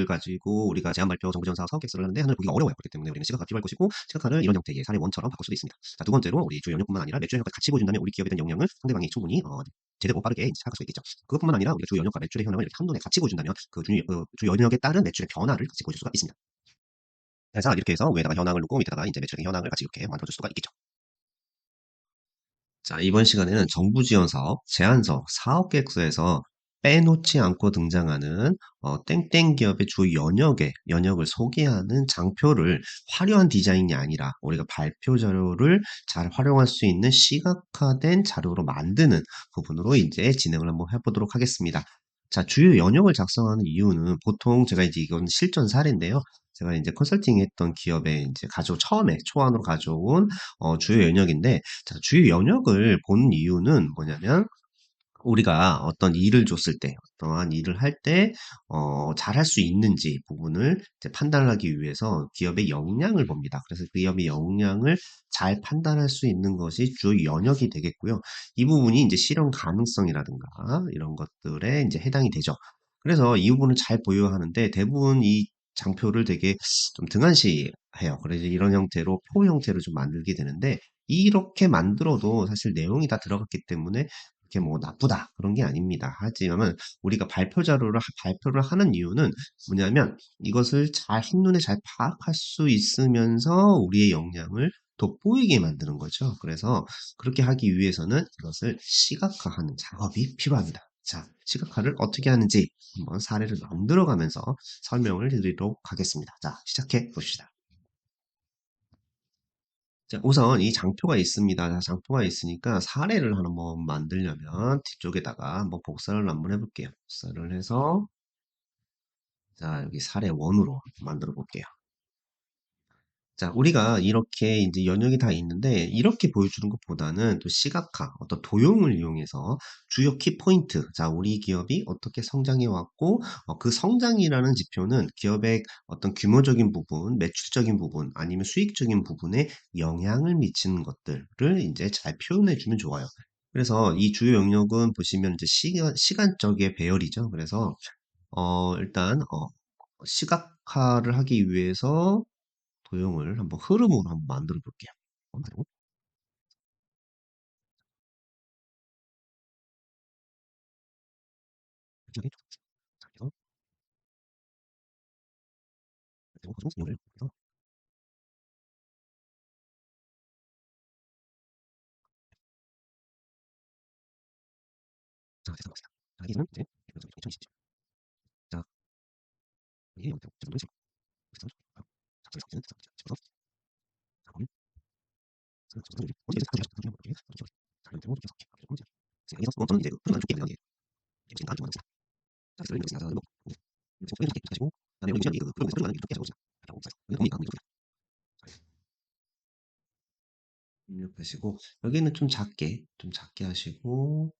기업들을 가지고 우리가 제안 발표, 정부 지원 사업, 사업 계획서를 하는데 하늘 보기가 어려워요. 그렇기 때문에 우리는 시각화 필요할 것이고 시각화를 이런 형태의 사례 원처럼 바꿀 수도 있습니다. 자, 두 번째로 우리 주요 영역뿐만 아니라 매출 현황까지 같이 보여준다면 우리 기업에 대한 영향을 상대방이 충분히 어, 제대로 빠르게 생각할 수 있겠죠. 그것뿐만 아니라 우리가 주요 영역과 매출의 현황을 이렇게 한눈에 같이 보여준다면 그 주, 어, 주요 영역에 따른 매출의 변화를 같이 보여줄 수가 있습니다. 자, 이렇게 해서 위에다가 현황을 놓고 밑에다가 이제 매출의 현황을 같이 이렇게 만들어줄 수가 있겠죠. 자, 이번 시간에는 정부 지원 사업, 제안서, 사업 계획서에서 빼놓지 않고 등장하는 어, 땡땡 기업의 주 연역의 연역을 소개하는 장표를 화려한 디자인이 아니라 우리가 발표 자료를 잘 활용할 수 있는 시각화된 자료로 만드는 부분으로 이제 진행을 한번 해보도록 하겠습니다. 자, 주요 연역을 작성하는 이유는 보통 제가 이제 이건 실전 사례인데요. 제가 이제 컨설팅 했던 기업에 이제 가져 처음에 초안으로 가져온 어, 주요 연역인데 자, 주요 연역을 보는 이유는 뭐냐면 우리가 어떤 일을 줬을 때, 어떠한 일을 할 때, 어, 잘할 수 있는지 부분을 판단하기 위해서 기업의 역량을 봅니다. 그래서 그 기업의 역량을 잘 판단할 수 있는 것이 주 연역이 되겠고요. 이 부분이 이제 실현 가능성이라든가 이런 것들에 이제 해당이 되죠. 그래서 이 부분을 잘 보유하는데 대부분 이 장표를 되게 좀 등한시 해요. 그래서 이런 형태로 표 형태로 좀 만들게 되는데 이렇게 만들어도 사실 내용이 다 들어갔기 때문에 그게 뭐 나쁘다 그런 게 아닙니다. 하지만 우리가 발표 자료를 발표를 하는 이유는 뭐냐면 이것을 잘 한눈에 잘 파악할 수 있으면서 우리의 역량을 돋보이게 만드는 거죠. 그래서 그렇게 하기 위해서는 이것을 시각화하는 작업이 필요합니다. 자, 시각화를 어떻게 하는지 한번 사례를 만들어가면서 설명을 드리도록 하겠습니다. 자, 시작해 봅시다. 자, 우선 이 장표가 있습니다. 자, 장표가 있으니까 사례를 한번 만들려면 뒤쪽에다가 한번 복사를 한번 해볼게요. 복사를 해서 자, 여기 사례 원으로 만들어 볼게요. 자, 우리가 이렇게 이제 연역이 다 있는데 이렇게 보여주는 것보다는 또 시각화, 어떤 도용을 이용해서 주요 키포인트, 자, 우리 기업이 어떻게 성장해 왔고 어, 그 성장이라는 지표는 기업의 어떤 규모적인 부분, 매출적인 부분, 아니면 수익적인 부분에 영향을 미치는 것들을 이제 잘 표현해 주면 좋아요. 그래서 이 주요 영역은 보시면 이제 시간, 시간적의 배열이죠. 그래서 어, 일단 어, 시각화를 하기 위해서 도형을 한번 흐름으로 한번 만들어 볼게요. 자, 그래서 자, 여기서는 이제 2020. 자, 이게 0.5점 그래서 자, 그래서 이제는 집어서 자, 그러면 자, 저는 이제 언제 이제 다시 한번 볼게요. 자, 그럼 되고 좀 보시면 입력하시고 여기는 좀 작게 좀 작게 하시고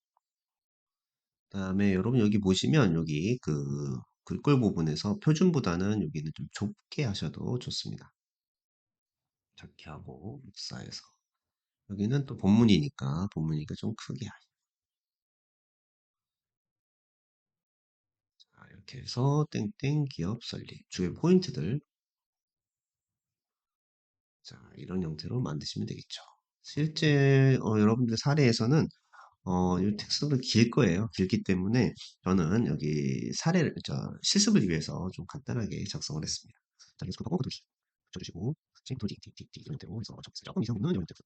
그다음에 여러분 여기 보시면 여기 그 글꼴 부분에서 표준보다는 여기는 좀 좁게 하셔도 좋습니다. 작게 하고 묵사해서 여기는 또 본문이니까 본문이니까 좀 크게 하죠. 자 이렇게 해서 땡땡 기업 설립 주요 포인트들 자 이런 형태로 만드시면 되겠죠. 실제 어, 여러분들 사례에서는 어, 이 텍스트가 길 거예요. 길기 때문에 저는 여기 사례를, 저, 실습을 위해서 좀 간단하게 작성을 했습니다. 자, 계속 하고 붙여주시고, 쟁토 딕딕딕딕 이런 대로 해서 조금 이상 없는 이런 대로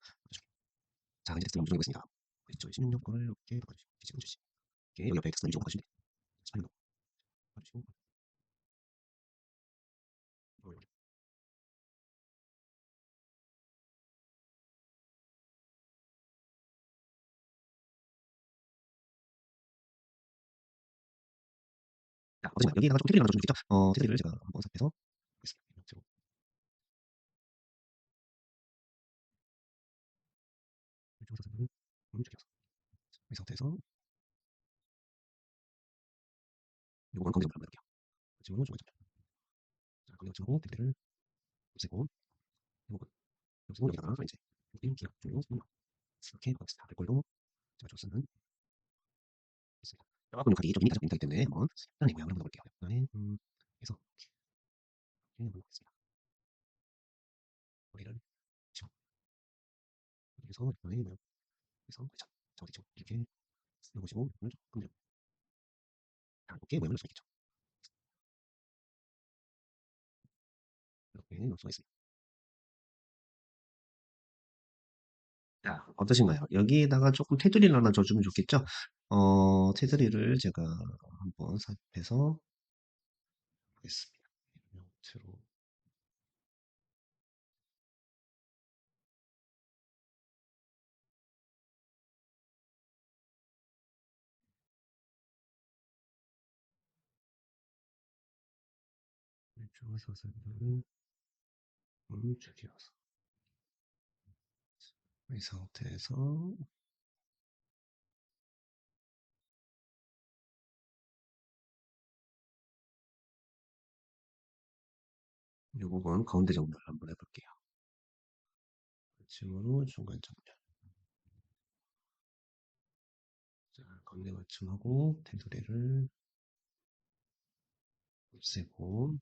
자, 이제 텍스트 한번 보겠습니다. 그렇죠. 16년 거를 이렇게 바꿔주시고, 뒤집어 주시고, 이렇게 여기 옆에 텍스트를 이쪽으로 바꿔주시면 돼요. 어쨌든 여기다가 좀 테두리 하나 좀 주겠죠? 어, 테두리를 제가 한번 삽해서 보겠습니다. 줄여서 이 상태에서 요거는 검색을 해볼게요. 지금은 좀 자, 검색 치고 테두리를 없애고 요거 여기서 여기다가 이제 인 기억 중요 이렇게 바꿔주세요. 글꼴도 제가 줬으면 있습니다. 영화권 녹화기 좀 이미 가지고 있기 때문에 한번 편안히 모양으로 물어볼게요. 그다음에 네, 음, 그래서 이렇게 한번 넣겠습니다. 머리를 치고 그래서 그다음에 모양 그래서 그렇죠. 자 어디죠? 이렇게 쓰고 이걸 조금 더 이렇게 모양을 수 있겠죠. 이렇게 넣을 수가 있습니다. 자, 어떠신가요? 여기에다가 조금 테두리를 하나 줘주면 좋겠죠? 어, 테두리를 제가 한번 삽입해서 하겠습니다. 이런 형태로. 왼쪽을 음, 줄여서 이 상태에서 이 부분 가운데 정렬 한번 해볼게요. 맞춤으로 중간 정렬. 자, 가운데 맞춤하고 테두리를 없애고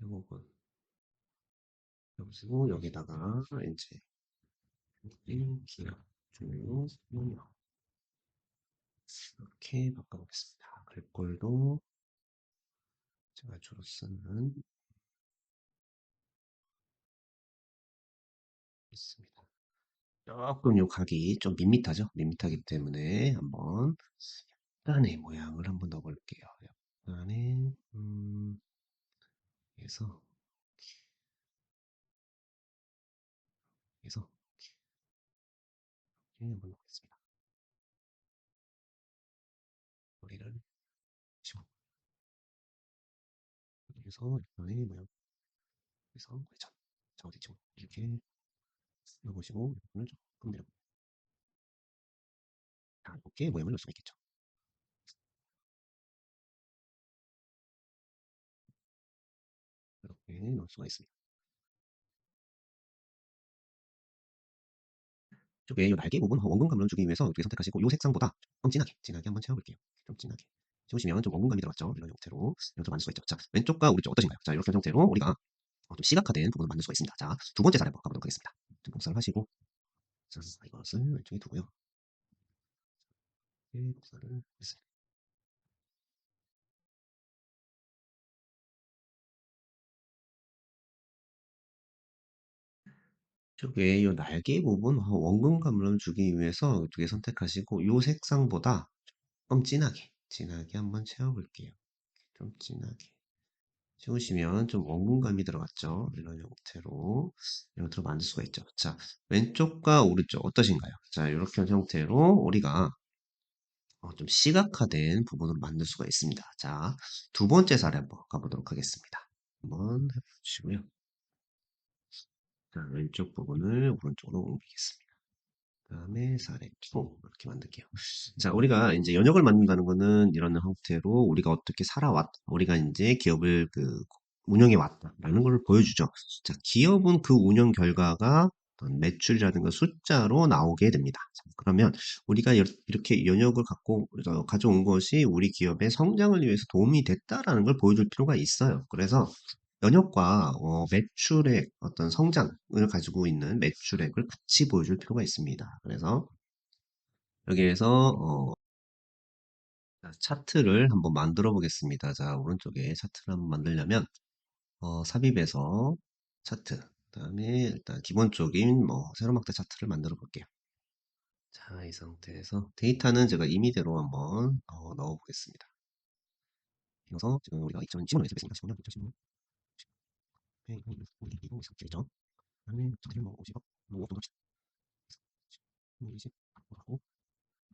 이 부분 없애고 여기다가 이제 기억, 중요, 용역 이렇게 바꿔보겠습니다. 글꼴도 제가 주로 쓰는 있습니다. 조금 요 각이 좀 밋밋하죠? 밋밋하기 때문에 한번 약간의 모양을 한번 넣어볼게요. 약간의 음, 그래서 그래서 한번 그래서 약간의 모양 그래서 회전 자 어디 치고 이렇게 넣어보시고 이거를 조금 내려 자 이렇게 모양을 넣을 수가 있겠죠. 이렇게 넣을 수가 있습니다. 쪽에 이 날개 부분 원근감을 주기 위해서 이렇게 선택하시고 이 색상보다 좀 진하게 진하게 한번 채워볼게요. 좀 진하게 채우시면 좀 원근감이 들어갔죠. 이런 형태로 이렇게 만들 수가 있죠. 자 왼쪽과 오른쪽 어떠신가요? 자 이렇게 형태로 우리가 어, 좀 시각화된 부분을 만들 수가 있습니다. 자 두 번째 사례 한번 가보도록 하겠습니다. 좀 복사를 하시고 자 이것을 왼쪽에 두고요. 이렇게 복사를 했습니다. 쪽에 이 날개 부분 원근감을 주기 위해서 이쪽에 선택하시고 이 색상보다 조금 진하게 진하게 한번 채워볼게요. 좀 진하게 채우시면 좀 원근감이 들어갔죠. 이런 형태로 이런 형태로 만들 수가 있죠. 자 왼쪽과 오른쪽 어떠신가요? 자 이렇게 형태로 우리가 어, 좀 시각화된 부분을 만들 수가 있습니다. 자 두 번째 사례 한번 가보도록 하겠습니다. 한번 해보시고요. 자, 왼쪽 부분을 오른쪽으로 옮기겠습니다. 그 다음에 사례 2 이렇게 만들게요. 자, 우리가 이제 연역을 만든다는 거는 이런 형태로 우리가 어떻게 살아왔다, 우리가 이제 기업을 그 운영해 왔다라는 걸 보여주죠. 자, 기업은 그 운영 결과가 매출이라든가 숫자로 나오게 됩니다. 자, 그러면 우리가 여- 이렇게 연역을 갖고 어, 가져온 것이 우리 기업의 성장을 위해서 도움이 됐다라는 걸 보여줄 필요가 있어요. 그래서 연역과 어, 매출액 어떤 성장을 가지고 있는 매출액을 같이 보여줄 필요가 있습니다. 그래서 여기에서 어, 자, 차트를 한번 만들어 보겠습니다. 자, 오른쪽에 차트를 한번 만들려면 어, 삽입해서 차트 그 다음에 일단 기본적인 뭐 세로막대 차트를 만들어 볼게요. 자, 이 상태에서 데이터는 제가 임의대로 한번 어, 넣어 보겠습니다. 그래서 지금 우리가 2015년에 했습니다. 15년, 2015년. 네, 이거 우리 이거 있었죠. 그다음에 차트를 뭐 50억, 뭐 5억 정도 뭐 20, 하고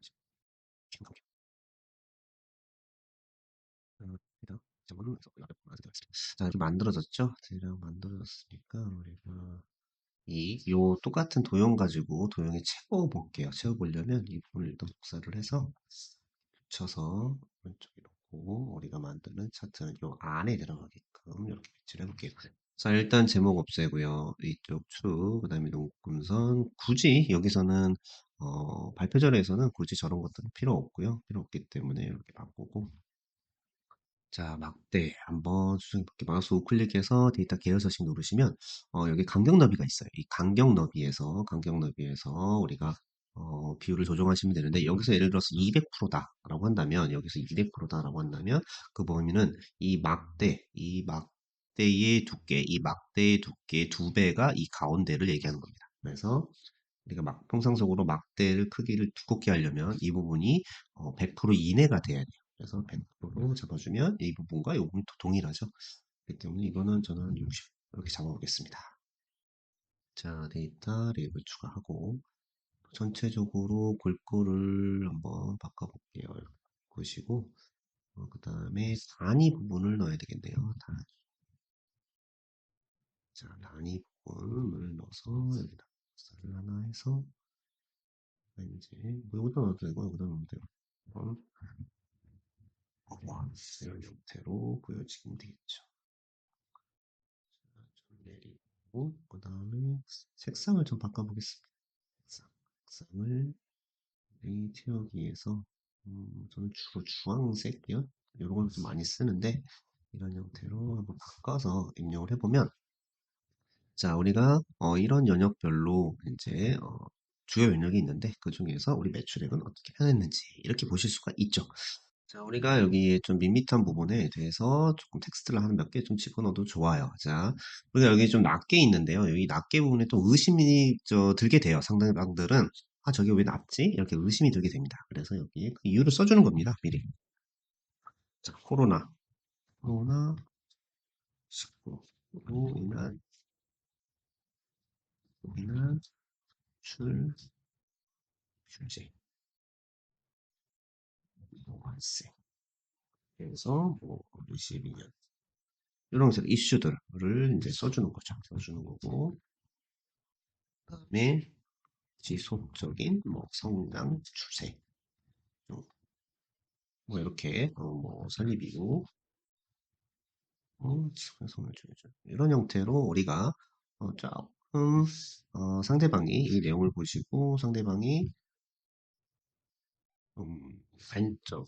20, 지금 가볼게요. 어, 일단 저거는 앞에 만들었습니다. 자, 이렇게 만들어졌죠? 대략 만들어졌으니까 우리가 이, 요 똑같은 도형 가지고 도형에 채워볼게요. 채워보려면 이 부분을 일단 복사를 해서 붙여서 왼쪽에 놓고 우리가 만드는 차트는 요 안에 들어가게끔 이렇게 배치를 해볼게요. 자, 일단 제목 없애고요. 이쪽 축, 그 다음에 눈금선. 굳이 여기서는 어, 발표 자료에서는 굳이 저런 것들은 필요 없고요. 필요 없기 때문에 이렇게 바꾸고 자, 막대 한번 수정해볼게요. 마우스 우클릭해서 데이터 계열 서식 누르시면 어, 여기 간격 너비가 있어요. 이 간격 너비에서 간격 너비에서 우리가 어, 비율을 조정하시면 되는데 여기서 예를 들어서 200%다라고 한다면 여기서 200%다라고 한다면 그 범위는 이 막대 이 막 대의 두께 이 막대의 두께 두 배가 이 가운데를 얘기하는 겁니다. 그래서 우리가 막 통상적으로 막대를 크기를 두껍게 하려면 이 부분이 어, 100% 이내가 돼야 돼요. 그래서 100% 잡아주면 이 부분과 이 부분이 동일하죠. 그렇기 때문에 이거는 저는 60 이렇게 잡아보겠습니다. 자, 데이터 랩을 추가하고 전체적으로 골고를 한번 바꿔볼게요. 보시고 어, 그 다음에 단위 부분을 넣어야 되겠네요. 단위. 자, 단위 부분을 넣어서 여기다 를 하나 해서 이제 뭐 여기다 넣어도 되고 여기다 돼요. 이건 이런 형태로 보여지면 되겠죠. 좀 내리고 그 다음에 색상을 좀 바꿔보겠습니다. 색상, 색상을 이 티어기에서 음, 저는 주로 주황색이요. 이런 걸 좀 많이 쓰는데 이런 형태로 한번 바꿔서 입력을 해보면 자 우리가 어, 이런 영역별로 이제 어, 주요 영역이 있는데 그 중에서 우리 매출액은 어떻게 변했는지 이렇게 보실 수가 있죠. 자, 우리가 여기 좀 밋밋한 부분에 대해서 조금 텍스트를 한 몇 개 좀 집어넣어도 좋아요. 자, 우리가 여기 좀 낮게 있는데요. 여기 낮게 부분에 또 의심이 저 들게 돼요. 상대방들은 아, 저게 왜 낮지? 이렇게 의심이 들게 됩니다. 그래서 여기에 그 이유를 써주는 겁니다. 미리. 자, 코로나. 코로나 19로 인한 인한 출 휴재 발생. 그래서 뭐 22년 이런 식으로 이슈들을 이제 써주는 거죠. 써주는 거고 그다음에 지속적인 뭐 성장 추세 뭐 이렇게 어, 뭐 설립 이후 어, 성을 주죠. 이런 형태로 우리가 어, 조금 어, 상대방이 이 내용을 보시고 상대방이 음, 관점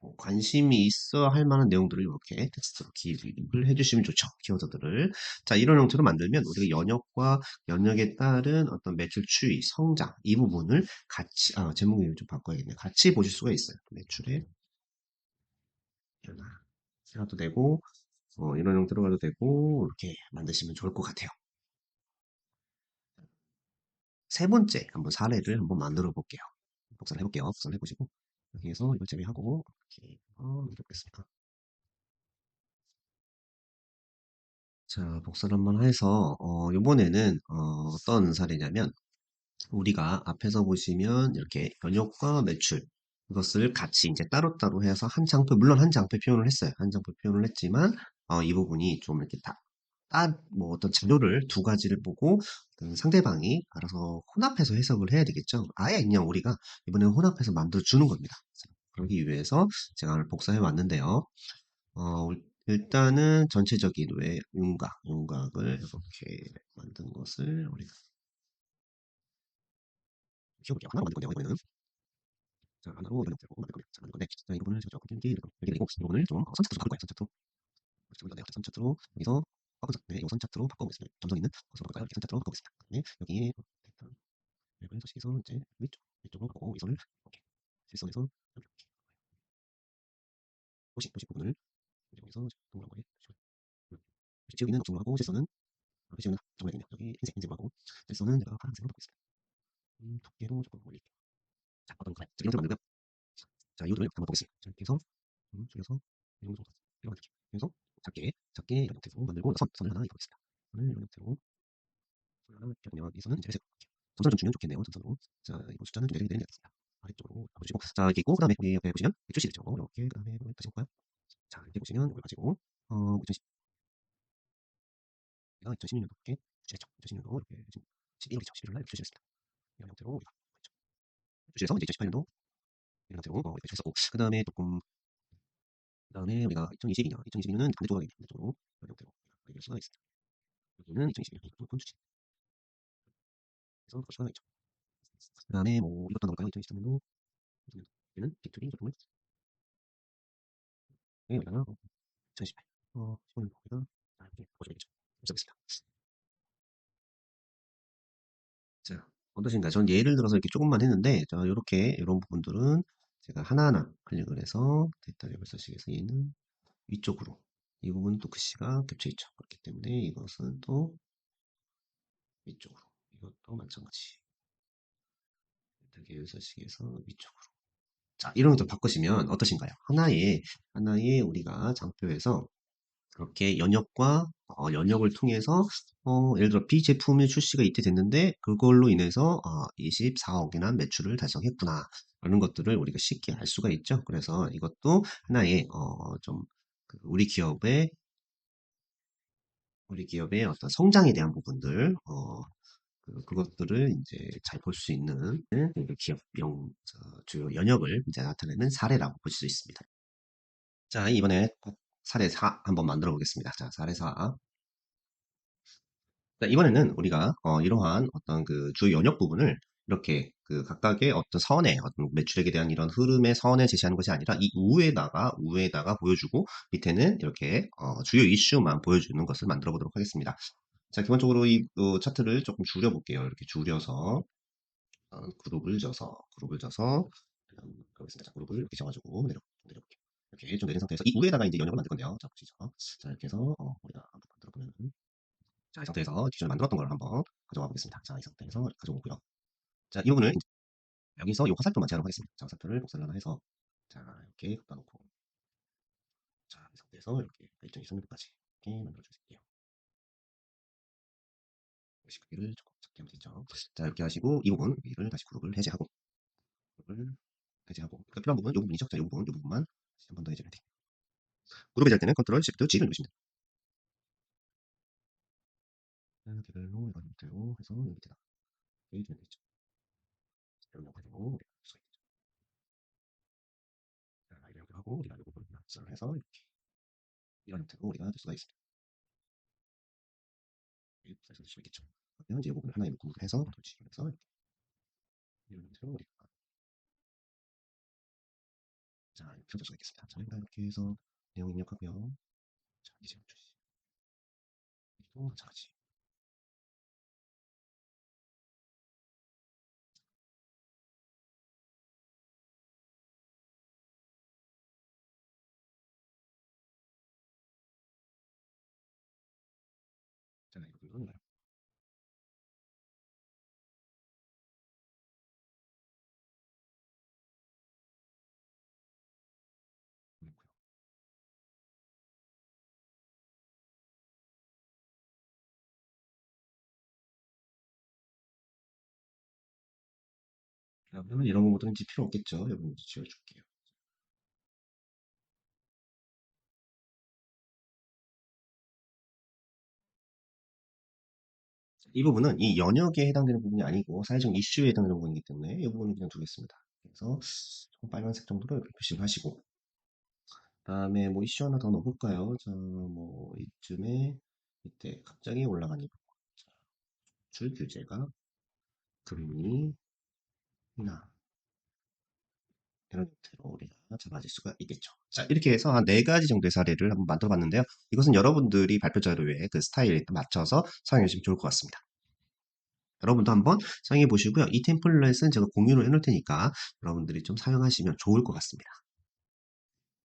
뭐 관심이 있어 할 만한 내용들을 이렇게 텍스트로 기입을 해주시면 좋죠. 키워드들을. 자, 이런 형태로 만들면 우리가 연역과 연역에 따른 어떤 매출 추이, 성장, 이 부분을 같이, 아, 제목을 좀 바꿔야겠네요. 같이 보실 수가 있어요. 매출의 변화. 해도 되고, 어, 이런 형태로 가도 되고, 이렇게 만드시면 좋을 것 같아요. 세 번째, 한번 사례를 한번 만들어 볼게요. 복사를 해볼게요. 복사를 해보시고, 여기에서 이걸 제외하고, 이렇게, 어, 이렇게 보겠습니다. 자, 복사를 한번 해서, 어, 이번에는, 어, 어떤 사례냐면, 우리가 앞에서 보시면 이렇게 연역과 매출, 이것을 같이 이제 따로따로 해서 한 장표, 물론 한 장표 표현을 했어요. 한 장표 표현을 했지만, 어, 이 부분이 좀 이렇게 다, 따, 뭐 어떤 자료를 두 가지를 보고 상대방이 알아서 혼합해서 해석을 해야 되겠죠. 아예 그냥 우리가 이번에는 혼합해서 만들어 주는 겁니다. 그러기 위해서 제가 복사해 왔는데요. 어, 일단은 전체적인 왜 윤곽, 윤곽을 이렇게 만든 것을 우리가 키워볼게요. 하나로 만들 건데요, 이번에는. 자, 하나로 만들 겁니다. 자, 만들 건데, 자, 이 부분을 제가 여기 이렇게 그리고 이 부분을 좀 선차트로 바꿀 거예요, 선차트로. 그렇죠, 선차트로 여기서 바꾸자. 네, 이 선차트로 바꿔보겠습니다. 점성 있는 것으로 바꿀까요? 이렇게 선차트로 바꿔보겠습니다. 네, 여기에 일단 웹을 서식에서 이제 위쪽, 위쪽으로 바꾸고 이 선을 이렇게 실선에서 이렇게 도식, 도식 부분을 여기서 동그란 거에 지우기는 정로 하고 실선은 이렇게 지우는 정로 되겠네요. 여기 흰색, 흰색으로 하고 실선은 제가 파란색으로 바꾸겠습니다. 음, 두께로 조금 올릴게요. 자, 어떤? 자, 이런 식으로 만들고요. 자, 이 요들을 한번 보겠습니다. 자, 이렇게 해서 음, 줄여서 이 정도 정도 만들게요. 그래서 작게, 작게 이런 형태로 만들고 선, 선을 하나 입어보겠습니다. 선을 이런 형태로 선을 하나 입혀보면 이 선은 이제 회색 점선을 좀 주면 좋겠네요. 점선으로. 자, 이거 숫자는 좀 내리게 되는 게 낫습니다. 아래쪽으로 가보시고 자, 이렇게 있고 그 다음에 여기 옆에 보시면 출시되죠. 이렇게 그 다음에 다시 볼까요? 자, 이렇게 보시면 이걸 가지고 어, 2010 내가 2016년도 이렇게 출시했죠. 2016년도 이렇게 11월이죠. 11월 날 출시했습니다. 이런 형태로 우리가. 출시해서 이제 2018년도 이런 형태로 어, 이렇게 출시했었고 그 다음에 조금 그 다음에 우리가 2022년, 2022년은 반대쪽으로 가기 반대쪽으로 이런 형태로 그릴 수가 있습니다. 여기는 2022년 이건 출시 그래서 그럴 수가 있죠. 그 다음에 뭐 이것도 넣을까요? 2023년도 얘는 소통을 네, 여기다가 2018. 어, 10월 보기가 아, 이렇게 보시겠죠. 시작했습니다. 자, 어떠신가요? 전 예를 들어서 이렇게 조금만 했는데, 자, 이렇게 이런 부분들은 제가 하나하나 클릭을 해서 데이터 레벨 서식에서 얘는 위쪽으로 이 부분은 또 글씨가 겹쳐 있죠. 그렇기 때문에 이것은 또 위쪽으로 이것도 마찬가지. 데이터 레벨 서식에서 위쪽으로. 자, 이런 것들 바꾸시면 어떠신가요? 하나의 하나의 우리가 장표에서 그렇게 연역과 어, 연역을 통해서 어, 예를 들어 B 제품의 출시가 이때 됐는데 그걸로 인해서 어, 24억이나 매출을 달성했구나 라는 것들을 우리가 쉽게 알 수가 있죠. 그래서 이것도 하나의 어, 좀그 우리 기업의 우리 기업의 어떤 성장에 대한 부분들 어, 그, 그것들을 이제 잘 볼 수 있는 그 기업용 저, 주요 연역을 이제 나타내는 사례라고 볼 수 있습니다. 자, 이번에 사례 4 한번 만들어 보겠습니다. 자, 사례 4. 자, 이번에는 우리가 어, 이러한 어떤 그 주요 연역 부분을 이렇게 그 각각의 어떤 선에 어떤 매출액에 대한 이런 흐름의 선에 제시하는 것이 아니라 이 우에다가 우에다가 보여주고 밑에는 이렇게 어, 주요 이슈만 보여주는 것을 만들어 보도록 하겠습니다. 자, 기본적으로 이 어, 차트를 조금 줄여 볼게요. 이렇게 줄여서 어, 그룹을 져서 그룹을 져서 그렇습니다. 자, 그룹을 이렇게 져가지고 내려 내려볼게요. 이렇게 좀 내린 상태에서 이 우에다가 이제 연역을 만들 건데요. 자, 보시죠. 자, 이렇게 해서 어, 우리가 한번 만들어 보면 자, 이 상태에서 기존에 만들었던 걸 한번 가져와 보겠습니다. 자, 이 상태에서 가져오고요. 자, 이 부분을 여기서 이 화살표만 제한을 하겠습니다. 자, 화살표를 복사를 하나 해서 자, 이렇게 갖다 놓고 자, 이 상태에서 이렇게 1.23mm까지 이렇게 만들어 주세요. 역시 크기를 조금 작게 하면 되죠. 자, 이렇게 하시고 이 부분 여기를 다시 그룹을 해제하고 그룹을 해제하고 그러니까 필요한 부분은 이 부분이죠. 자, 이 부분, 이 부분만 한 번 더 해제를 돼요. 그룹 해제할 때는 컨트롤 시프트 G를 누르시면 돼요. 개별로 이런 형태로 해서 여기 밑에다 해주면 되죠. 이런 형태로 우리가 할 수가 있죠. 자, 형태로 하고 우리가 이 부분을 합성을 해서 이렇게 이런 형태로 우리가 할 수가 있습니다. 이렇게 해서 수 있겠죠. 그러면 이제 이 부분을 하나의 묶음으로 해서 돌치를 해서 이렇게 이런 형태로 우리가 자, 이렇게 펼칠 수가 있겠습니다. 자, 이렇게 해서 내용 입력하고요. 자, 이제 주시. 또 마찬가지. 자, 이 부분은 나요. 그렇고요. 그러면 이런 부분들은 이제 필요 없겠죠. 여러분 이제 지워줄게요. 이 부분은 이 연역에 해당되는 부분이 아니고 사회적 이슈에 해당되는 부분이기 때문에 이 부분은 그냥 두겠습니다. 그래서 조금 빨간색 정도로 이렇게 표시를 하시고 다음에 뭐 이슈 하나 더 넣어볼까요? 자, 뭐 이쯤에 이때 갑자기 올라간 이 부분. 자, 줄 규제가 금리 인하 이런 형태로 우리가 잡아질 수가 있겠죠. 자, 이렇게 해서 한 네 가지 정도의 사례를 한번 만들어 봤는데요. 이것은 여러분들이 발표 자료에 그 스타일에 맞춰서 사용해 주시면 좋을 것 같습니다. 여러분도 한번 사용해 보시고요. 이 템플릿은 제가 공유를 해 놓을 테니까 여러분들이 좀 사용하시면 좋을 것 같습니다.